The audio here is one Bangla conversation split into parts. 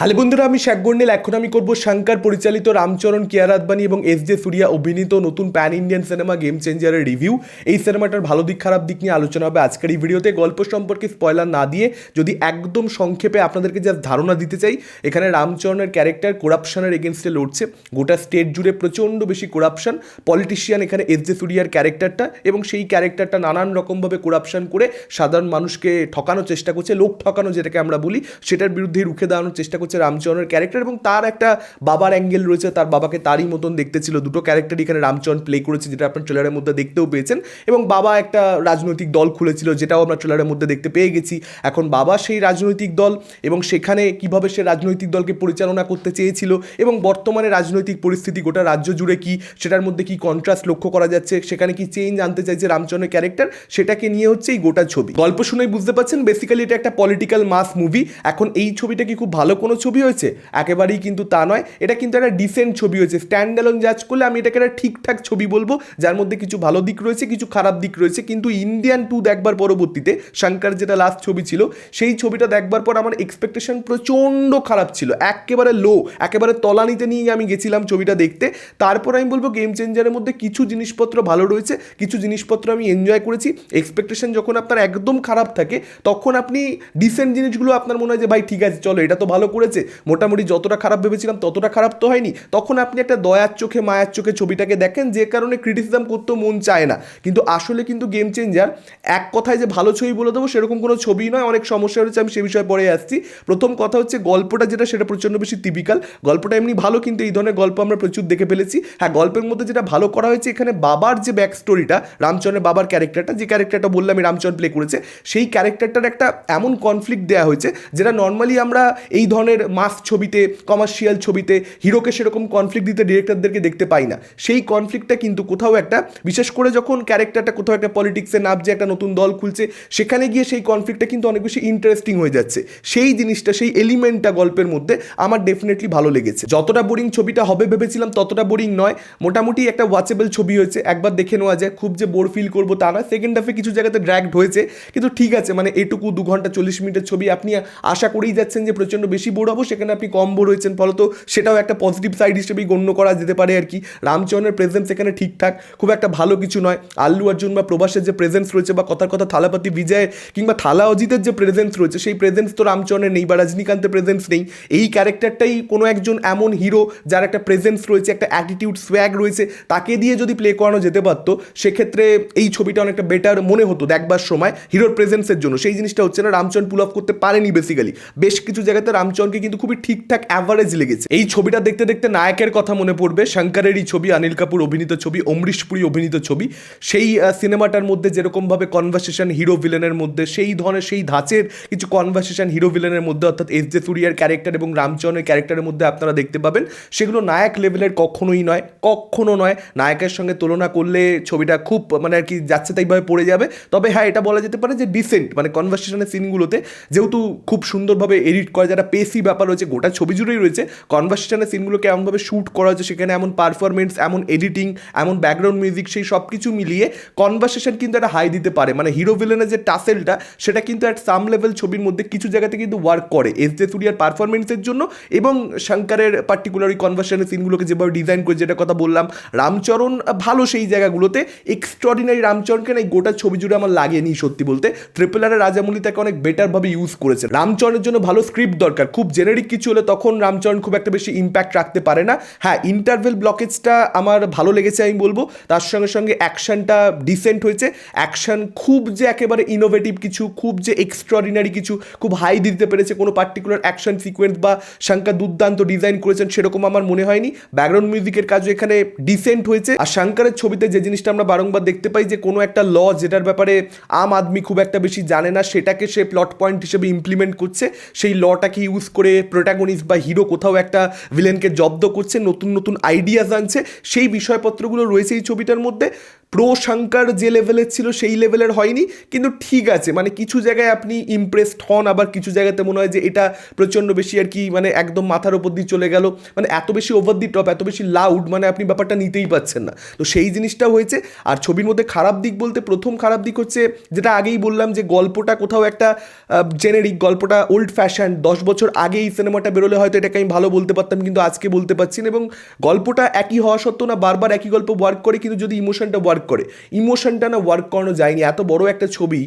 হ্যালো বন্ধুরা, আমি শেখ গন্ডেল এখন আমি করব শঙ্কর পরিচালিত রামচরণ, কিয়ার আদবানি এবং এস জে সুরিয়া অভিনীত নতুন প্যান ইন্ডিয়ান সিনেমা গেম চেঞ্জারের রিভিউ। এই সিনেমাটার ভালো দিক, খারাপ দিক নিয়ে আলোচনা হবে আজকের এই ভিডিওতে। গল্প সম্পর্কে স্পয়লার না দিয়ে যদি একদম সংক্ষেপে আপনাদেরকে যা ধারণা দিতে চাই, এখানে রামচরণের ক্যারেক্টার করাপশনের এগেনস্টে লড়ছে। গোটা স্টেট জুড়ে প্রচণ্ড বেশি করাপশন পলিটিশিয়ান এখানে এস জে সুরিয়ার ক্যারেক্টারটা এবং সেই ক্যারেক্টারটা নানান রকমভাবে করাপশন করে সাধারণ মানুষকে ঠকানোর চেষ্টা করছে, লোক ঠকানো যেটাকে আমরা বলি, সেটার বিরুদ্ধে রুখে দাঁড়ানোর চেষ্টা করছে রামচরণের ক্যারেক্টার এবং তার একটা বাবার অ্যাঙ্গেল রয়েছে, তার বাবাকে তারই মতন দেখতে ছিল। দুটো ক্যারেক্টার এখানে রামচরণ প্লে করেছে, যেটা আপনার ট্রেলারের মধ্যে দেখতেও পেয়েছেন। এবং বাবা একটা রাজনৈতিক দল খুলেছিল, যেটাও আমরা ট্রেলারের মধ্যে দেখতে পেয়ে গেছি। এখন বাবা সেই রাজনৈতিক দল এবং সেখানে কীভাবে সে রাজনৈতিক দলকে পরিচালনা করতে চেয়েছিল এবং বর্তমানে রাজনৈতিক পরিস্থিতি গোটা রাজ্য জুড়ে কি, সেটার মধ্যে কি কন্ট্রাস্ট লক্ষ্য করা যাচ্ছে, সেখানে কি চেঞ্জ আনতে চাইছে রামচরণের ক্যারেক্টার সেটাকে নিয়ে হচ্ছে এই গোটা ছবি। গল্প শুনেই বুঝতে পারছেন বেসিক্যালি এটা একটা পলিটিক্যাল মাস মুভি এখন এই ছবিটা কি খুব ভালো কোনো ছবি হয়েছে? একেবারেই কিন্তু তা নয়। এটা কিন্তু একটা ডিসেন্ট ছবি হয়েছে। স্ট্যান্ড অ্যালোন জাজ করলে আমি এটাকে একটা ঠিকঠাক ছবি বলব, যার মধ্যে কিছু ভালো দিক রয়েছে, কিছু খারাপ দিক রয়েছে। কিন্তু ইন্ডিয়ান টু দেখবার পরবর্তীতে শঙ্কর যেটা লাস্ট ছবি ছিল, সেই ছবিটা দেখবার পর আমার এক্সপেকটেশন প্রচণ্ড খারাপ ছিল। একেবারে লো একেবারে তলানিতে নিয়ে আমি গেছিলাম ছবিটা দেখতে। তারপর আমি বলব গেম চেঞ্জারের মধ্যে কিছু জিনিসপত্র ভালো রয়েছে, কিছু জিনিসপত্র আমি এনজয় করেছি। এক্সপেকটেশন যখন আপনার একদম খারাপ থাকে, তখন আপনি ডিসেন্ট জিনিসগুলো আপনার মনে হয় যে, ভাই, ঠিক আছে, চলো, এটা তো ভালো করেছে মোটামুটি যতটা খারাপ ভেবেছিলাম, ততটা খারাপ তো হয়নি। তখন আপনি একটা দয়ার চোখে, মায়ার চোখে ছবিটাকে দেখেন, যে কারণে ক্রিটিসিজম করতেও মন চায় না। কিন্তু আসলে কিন্তু গেম চেঞ্জার এক কথায় যে ভালো ছবি বলে দেবো, সেরকম কোনো ছবি নয়। অনেক সমস্যা রয়েছে আমি সে বিষয়ে পরে আসছি। প্রথম কথা হচ্ছে গল্পটা যেটা, সেটা প্রচণ্ড বেশি টিপিক্যাল গল্পটা এমনি ভালো, কিন্তু এই ধরনের গল্প আমরা প্রচুর দেখে ফেলেছি। হ্যাঁ গল্পের মধ্যে যেটা ভালো করা হয়েছে, এখানে বাবার যে ব্যাক স্টোরিটা রামচরণের বাবার ক্যারেক্টারটা যে ক্যারেক্টারটা বললাম আমি রামচরণ প্লে করেছে, সেই ক্যারেক্টারটার একটা এমন কনফ্লিক্ট দেওয়া হয়েছে, যেটা নর্মালি আমরা এই ধরনের মাস ছবিতে কমার্শিয়াল ছবিতে, হিরোকে সেরকম কনফ্লিক্ট দিতে ডিরেক্টরদেরকে দেখতে পাই না। সেই কনফ্লিক্টটা কিন্তু কোথাও একটা, বিশেষ করে যখন ক্যারেক্টারটা কোথাও একটা পলিটিক্সে নামছে, একটা নতুন দল খুলছে, সেখানে গিয়ে সেই কনফ্লিক্টটা কিন্তু অনেক বেশি ইন্টারেস্টিং হয়ে যাচ্ছে। সেই জিনিসটা, সেই এলিমেন্টটা গল্পের মধ্যে আমার ডেফিনেটলি ভালো লেগেছে। যতটা বোরিং ছবিটা হবে ভেবেছিলাম, ততটা বোরিং নয়। মোটামুটি একটা ওয়াচেবল ছবি হয়েছে, একবার দেখে নেওয়া যায়। খুব যে বোর ফিল করব তা নয়। সেকেন্ড হাফে কিছু জায়গাতে ড্র্যাগড হয়েছে। কিন্তু ঠিক আছে মানে এটুকু দু ঘণ্টা চল্লিশ মিনিটের ছবি আপনি আশা করেই যাচ্ছেন যে প্রচণ্ড বেশি বোর হব, সেখানে আপনি কম্বো রয়েছেন ফলত। সেটাও একটা পজিটিভ সাইড হিসেবেই গণ্য করা যেতে পারে আর কি। রামচরণের প্রেজেন্স এখানে ঠিকঠাক, খুব একটা ভালো কিছু নয়। আল্লু অর্জুন বা প্রবাসের যে প্রেজেন্স রয়েছে বা কথার কথা থালাপাতি বিজয় কিংবা থালা অজিতের যে প্রেজেন্স রয়েছে, সেই প্রেজেন্স তো রামচরণের নেই বা রজনীকান্তের প্রেজেন্স নেই। এই ক্যারেক্টারটাই কোনো একজন এমন হিরো যার একটা প্রেজেন্স রয়েছে, একটা অ্যাটিটিউড সোয়াগ রয়েছে, তাকে দিয়ে যদি প্লে করানো যেতে পারতো, সেক্ষেত্রে এই ছবিটা অনেকটা বেটার মনে হতো দেখবার সময় হিরোর প্রেজেন্সের জন্য। সেই জিনিসটা হচ্ছে না, রামচরণ পুল অফ করতে পারেনি বেসিক্যালি বেশ কিছু জায়গাতে রামচরণকে কিন্তু খুবই ঠিকঠাক অ্যাভারেজ লেগেছে। এই ছবিটা দেখতে দেখতে নায়কের কথা মনে পড়বে। শঙ্করেরই ছবি, অনিল কাপুর অভিনীত ছবি, অমরিশ পুরী অভিনীত ছবি। সেই সিনেমাটার মধ্যে যেরকমভাবে কনভারসেশন হিরো ভিলেনের মধ্যে, সেই ধরনের, সেই ধাঁচের কিছু কনভারসেশন হিরো ভিলেনের মধ্যে, অর্থাৎ এস জে সুরিয়ার ক্যারেক্টার এবং রামচরণের ক্যারেক্টারের মধ্যে আপনারা দেখতে পাবেন। সেগুলো নায়ক লেভেলের কখনোই নয়, কখনো নয়। নায়কের সঙ্গে তুলনা করলে ছবিটা খুব মানে আর কি যাচ্ছে তাইভাবে পড়ে যাবে। তবে হ্যাঁ এটা বলা যেতে পারে যে ডিসেন্ট মানে কনভারসেশনের সিনগুলোতে যেহেতু খুব সুন্দরভাবে এডিট করা, যারা পেসি ব্যাপার রয়েছে, গোটা ছবি জুড়েই রয়েছে। কনভারসেশনের সিনগুলোকে এমনভাবে শ্যুট করা হয়েছে, সেখানে এমন পারফরমেন্স এমন এডিটিং এমন ব্যাকগ্রাউন্ড মিউজিক সেই সব কিছু মিলিয়ে কনভার্সেশন কিন্তু একটা হাই দিতে পারে। মানে হিরো ভিলেনের যে টাসেলটা সেটা কিন্তু অ্যাট সাম লেভেল ছবির মধ্যে কিছু জায়গাতে কিন্তু ওয়ার্ক করে। এস জে সুরিয়ার পারফরমেন্সের জন্য এবং শঙ্করের পার্টিকুলার ওই কনভার্সনের সিনগুলোকে যেভাবে ডিজাইন করে যেটা কথা বললাম, রামচরণ ভালো সেই জায়গাগুলোতে। এক্সট্রাঅর্ডিনারি রামচরণকে না এই গোটা ছবি জুড়ে আমার লাগেনি সত্যি বলতে। ট্রিপল আর রাজামৌলি তাকে অনেক বেটারভাবে ইউজ করেছে। রামচরণের জন্য ভালো স্ক্রিপ্ট দরকার, খুব জেনারিক কিছু হলে তখন রামচরণ খুব একটা বেশি ইম্প্যাক্ট রাখতে পারে না। হ্যাঁ ইন্টারভেল ব্লকেজটা আমার ভালো লেগেছে, আমি বলব। তার সঙ্গে সঙ্গে অ্যাকশনটা ডিসেন্ট হয়েছে। অ্যাকশন খুব যে একেবারে ইনোভেটিভ কিছু, খুব যে এক্সট্রাঅর্ডিনারি কিছু, খুব হাই দিতে পেরেছে কোনো পার্টিকুলার অ্যাকশন সিকোয়েন্স বা শঙ্কর দুর্দান্ত ডিজাইন করেছেন সেরকম আমার মনে হয়নি। ব্যাকগ্রাউন্ড মিউজিকের কাজও এখানে ডিসেন্ট হয়েছে। আর শঙ্করের ছবিতে যে জিনিসটা আমরা বারংবার দেখতে পাই যে কোনো একটা ল যেটার ব্যাপারে আম আদমি খুব একটা বেশি জানে না, সেটাকে সে প্লট পয়েন্ট হিসেবে ইমপ্লিমেন্ট করছে। সেই লটাকে ইউজ করে প্রোটাগনিস্ট বা হিরো কোথাও একটা ভিলেনকে জব্দ করছে, নতুন নতুন আইডিয়াস আনছে, সেই বিষয়পত্রগুলো রয়েছে এই ছবিটার মধ্যে। প্রো শঙ্কর যে লেভেলের ছিল, সেই লেভেলের হয়নি। কিন্তু ঠিক আছে মানে কিছু জায়গায় আপনি ইমপ্রেসড হন, আবার কিছু জায়গাতে মনে হয় যে এটা প্রচণ্ড বেশি আর কি মানে একদম মাথার ওপর দিয়ে চলে গেল। মানে এত বেশি ওভার দি টপ এত বেশি লাউড মানে আপনি ব্যাপারটা নিতেই পাচ্ছেন না। তো সেই জিনিসটা হয়েছে। আর ছবির মধ্যে খারাপ দিক বলতে প্রথম খারাপ দিক হচ্ছে, যেটা আগেই বললাম যে গল্পটা কোথাও একটা জেনেরিক গল্পটা ওল্ড ফ্যাশন দশ বছর আগে এই সিনেমাটা বেরোলে হয়তো এটাকে আমি ভালো বলতে পারতাম, কিন্তু আজকে বলতে পারছি না। এবং গল্পটা একই হওয়া সত্ত্বেও না, বারবার একই গল্প ওয়ার্ক করে, কিন্তু যদি ইমোশনটা ওয়ার্ক করে। ইমোশনটা না ওয়ার্ক করানো যায়নি। এত বড় একটা ছবি,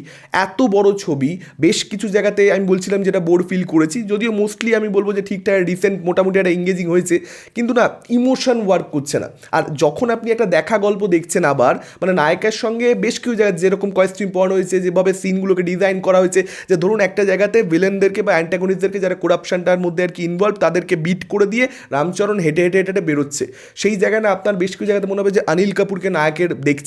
এত বড় ছবি, বেশ কিছু জায়গাতে আমি বলছিলাম যেটা বোর ফিল করেছি। যদিও মোস্টলি আমি বলব যে ঠিকঠাক রিসেন্ট মোটামুটি একটা এঙ্গেজিং হয়েছে, কিন্তু না ইমোশন ওয়ার্ক করছে না। আর যখন আপনি একটা দেখা গল্প দেখছেন আবার মানে নায়কের সঙ্গে বেশ কিছু জায়গায় যেরকম কয়েস্ট্রিম পড়ানো হয়েছে, যেভাবে সিনগুলোকে ডিজাইন করা হয়েছে, যে ধরুন একটা জায়গাতে ভিলেনদেরকে বা অ্যান্টাগনিস্টদেরকে যারা করাপশনটার মধ্যে আর কি ইনভলভ তাদেরকে বিট করে দিয়ে রামচরণ হেঁটে হেঁটে হেঁটে হেঁটে বেরোচ্ছে। সেই জায়গায় না আপনার বেশ কিছু জায়গাতে মনে হবে যে অনিল কাপুরকে নায়কের দেখছি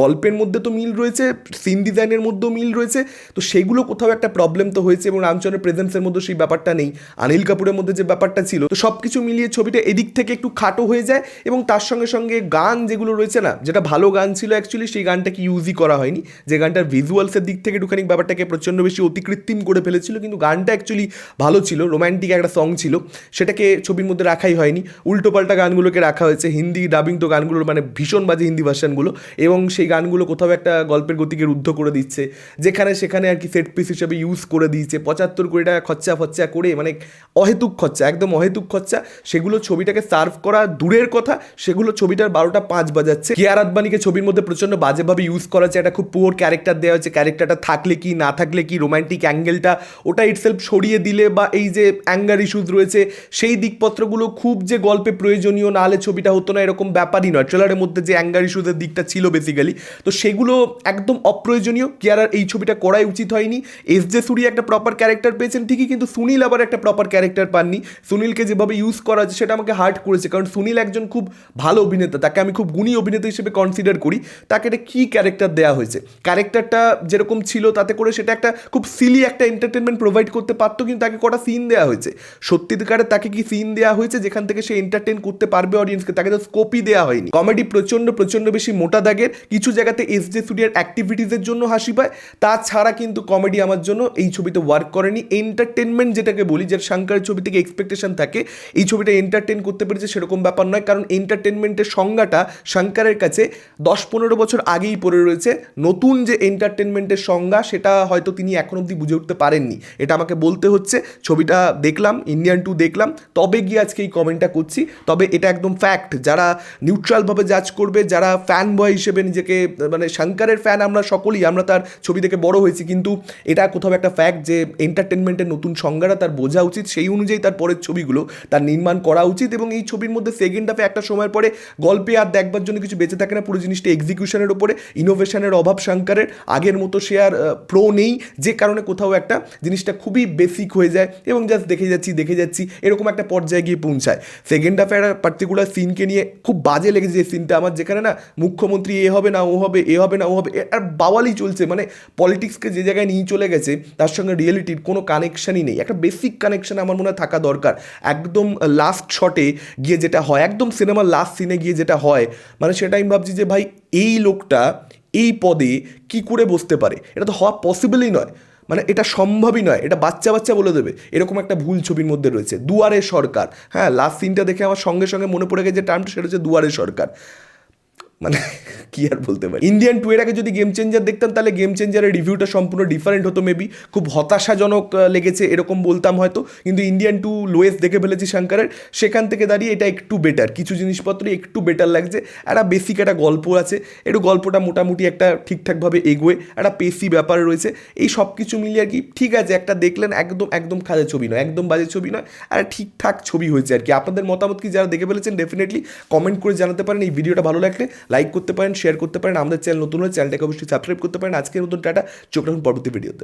গল্পের মধ্যে তো মিল রয়েছে সিন ডিজাইনের মধ্যেও মিল রয়েছে। তো সেগুলো কোথাও একটা প্রবলেম তো হয়েছে এবং রামচরণের প্রেজেন্সের মধ্যে সেই ব্যাপারটা নেই। অনিল কাপুরের মধ্যে যে ব্যাপারটা ছিল, তো সব কিছু মিলিয়ে ছবিটা এদিক থেকে একটু খাটো হয়ে যায় এবং তার সঙ্গে সঙ্গে গান যেগুলো রয়েছে না, যেটা ভালো গান ছিল অ্যাকচুয়ালি সেই গানটাকে ইউজই করা হয়নি। যে গানটার ভিজুয়ালসের দিক থেকে একটুখানি ব্যাপারটাকে প্রচণ্ড বেশি অতিকৃত্রিম করে ফেলেছিল, কিন্তু গানটা অ্যাকচুয়ালি ভালো ছিল রোম্যান্টিক একটা সং ছিল। সেটাকে ছবির মধ্যে রাখাই হয়নি। উল্টোপাল্টা গানগুলোকে রাখা হয়েছে। হিন্দি ডাবিং তো গানগুলোর মানে ভীষণ বাজে হিন্দি ভার্সানগুলো এবং সেই গানগুলো কোথাও একটা গল্পের গতিকে রুদ্ধ করে দিচ্ছে। যেখানে সেখানে আর কি সেট পিস হিসেবে ইউজ করে দিয়েছে। পঁচাত্তর কোটি টাকা খরচা ফচ্চা করে মানে অহেতুক খরচা, একদম অহেতুক খরচা, সেগুলো ছবিটাকে সার্ভ করা দূরের কথা, সেগুলো ছবিটার বারোটা পাঁচ বাজাচ্ছে। কেয়ার আদবানিকে ছবির মধ্যে প্রচণ্ড বাজেভাবে ইউজ করা হচ্ছে, একটা খুব পুয়ার ক্যারেক্টার দেওয়া হচ্ছে ক্যারেক্টারটা থাকলে কি, না থাকলে কি রোম্যান্টিক অ্যাঙ্গেলটা ওটা ইটসেলফ সরিয়ে দিলে বা এই যে অ্যাঙ্গার ইস্যুজ রয়েছে, সেই দিকপত্রগুলো খুব যে গল্পে প্রয়োজনীয় না হলে ছবিটা হতো না, এরকম ব্যাপারই নয়। ট্রেলারের মধ্যে যে অ্যাঙ্গার ইস্যুজের দিকটা ছিল বেসিক্যালি তো সেগুলো একদম অপ্রয়োজনীয়। কেয়ারার এই ছবিটা করাই উচিত হয়নি। এস জে সুরি একটা প্রপার ক্যারেক্টার পেয়েছেন, ঠিকই, কিন্তু সুনীল আবার একটা প্রপার ক্যারেক্টার পাননি। সুনীলকে যেভাবে ইউজ করা হচ্ছে, সেটা আমাকে হার্ট করেছে। কারণ সুনীল একজন খুব ভালো অভিনেতা, তাকে আমি খুব গুণী অভিনেতা হিসেবে কনসিডার করি। তাকে একটা কী ক্যারেক্টার দেওয়া হয়েছে। ক্যারেক্টারটা যেরকম ছিল, তাতে করে সেটা একটা খুব সিলি একটা এন্টারটেনমেন্ট প্রোভাইড করতে পারতো, কিন্তু তাকে কটা সিন দেওয়া হয়েছে। সত্যিকারে তাকে কি সিন দেওয়া হয়েছে, যেখান থেকে সে এন্টারটেন করতে পারবে অডিয়েন্সকে তাকে তো স্কোপই দেওয়া হয়নি। কমেডি প্রচণ্ড প্রচণ্ড বেশি মোটা দাগের কিছু জায়গাতে এস জে স্টুডিওর অ্যাক্টিভিটিসের জন্য হাসি পায়। তাছাড়া কিন্তু কমেডি আমার জন্য এই ছবিতে ওয়ার্ক করেনি। এন্টারটেনমেন্ট যেটাকে বলি, যে শঙ্করের ছবি থেকে এক্সপেকটেশন থাকে, এই ছবিটা এন্টারটেন করতে পেরেছে সেরকম ব্যাপার নয়। কারণ এন্টারটেনমেন্টের সংজ্ঞাটা শঙ্করের কাছে দশ পনেরো বছর আগেই পড়ে রয়েছে। নতুন যে এন্টারটেনমেন্টের সংজ্ঞা, সেটা হয়তো তিনি এখন অবধি বুঝে উঠতে পারেননি। এটা আমাকে বলতে হচ্ছে। ছবিটা দেখলাম ইন্ডিয়ান টু দেখলাম। তবে গিয়ে আজকে এই কমেন্টটা করছি। তবে এটা একদম ফ্যাক্ট যারা নিউট্রালভাবে জাজ করবে, যারা ফ্যান বয় হিসেবে নিজেকে মানে শঙ্করের ফ্যান আমরা সকলেই, আমরা তার ছবি দেখে বড় হয়েছি। কিন্তু এটা কোথাও একটা ফ্যাক্ট যে এন্টারটেনমেন্টের নতুন সংজ্ঞাটা তার বোঝা উচিত, সেই অনুযায়ী তার পরের ছবিগুলো তার নির্মাণ করা উচিত এবং এই ছবির মধ্যে সেকেন্ড হাফে একটা সময়ের পরে গল্পে আর দেখবার জন্য কিছু বেঁচে থাকে না, পুরো জিনিসটা এক্সিকিউশনের ওপরে ইনোভেশনের অভাব শঙ্করের, আগের মতো সে আর প্রো নেই, যে কারণে কোথাও একটা জিনিসটা খুবই বেসিক হয়ে যায় এবং জাস্ট দেখে যাচ্ছি দেখে যাচ্ছি, এরকম একটা পর্যায়ে গিয়ে পৌঁছায়। সেকেন্ড হাফে একটা পার্টিকুলার সিনকে নিয়ে খুব বাজে লেগেছে যে সিনটা আমার, যেখানে না মুখ্যমন্ত্রী এ হবে না ও হবে, এ হবে না, ও হবে আর বাওয়ালি চলছে। মানে পলিটিক্সকে যে জায়গায় নিয়ে চলে গেছে, তার সঙ্গে রিয়েলিটির কোনো কানেকশনই নেই। একটা বেসিক কানেকশান আমার মনে হয় থাকা দরকার। একদম লাস্ট শটে গিয়ে যেটা হয়, একদম সিনেমার লাস্ট সিনে গিয়ে যেটা হয় মানে সেটা আমি ভাবছি যে ভাই, এই লোকটা এই পদে কি করে বসতে পারে? এটা তো হওয়া পসিবলই নয়। মানে এটা সম্ভবই নয়। এটা বাচ্চা বাচ্চা বলে দেবে। এরকম একটা ভুল ছবির মধ্যে রয়েছে। দুয়ারে সরকার। হ্যাঁ লাস্ট সিনটা দেখে আমার সঙ্গে সঙ্গে মনে পড়ে গেছে যে টার্মটা সেটা হচ্ছে দুয়ারে সরকার। মানে কি আর বলতে পারি? ইন্ডিয়ান টু এর আগে যদি গেম চেঞ্জার দেখতাম, তাহলে গেম চেঞ্জারের রিভিউটা সম্পূর্ণ ডিফারেন্ট হতো মেবি খুব হতাশাজনক লেগেছে, এরকম বলতাম হয়তো। কিন্তু ইন্ডিয়ান টু লোয়েস্ট দেখে ফেলেছি শঙ্করের। সেখান থেকে দাঁড়িয়ে এটা একটু বেটার কিছু জিনিসপত্রই একটু বেটার লাগছে। একটা বেসিক একটা গল্প আছে। একটু গল্পটা মোটামুটি একটা ঠিকঠাকভাবে এগোয়। একটা পেসি ব্যাপার রয়েছে। এই সব কিছু মিলিয়ে আর কি, ঠিক আছে, একটা দেখলেন, একদম একদম খাজে ছবি নয়, একদম বাজে ছবি নয়। আর ঠিকঠাক ছবি হয়েছে আর কি। আপনাদের মতামত কি যারা দেখে ফেলেছেন ডেফিনেটলি কমেন্ট করে জানাতে পারেন। এই ভিডিওটা ভালো লাগলে লাইক করতে পারেন শেয়ার করতে পারেন, আমাদের চ্যানেল নতুন হলে চ্যানেলটাকে অবশ্যই সাবস্ক্রাইব করতে পারেন। আজকের নতুন টাটা, চোখ রাখুন পরবর্তী ভিডিওতে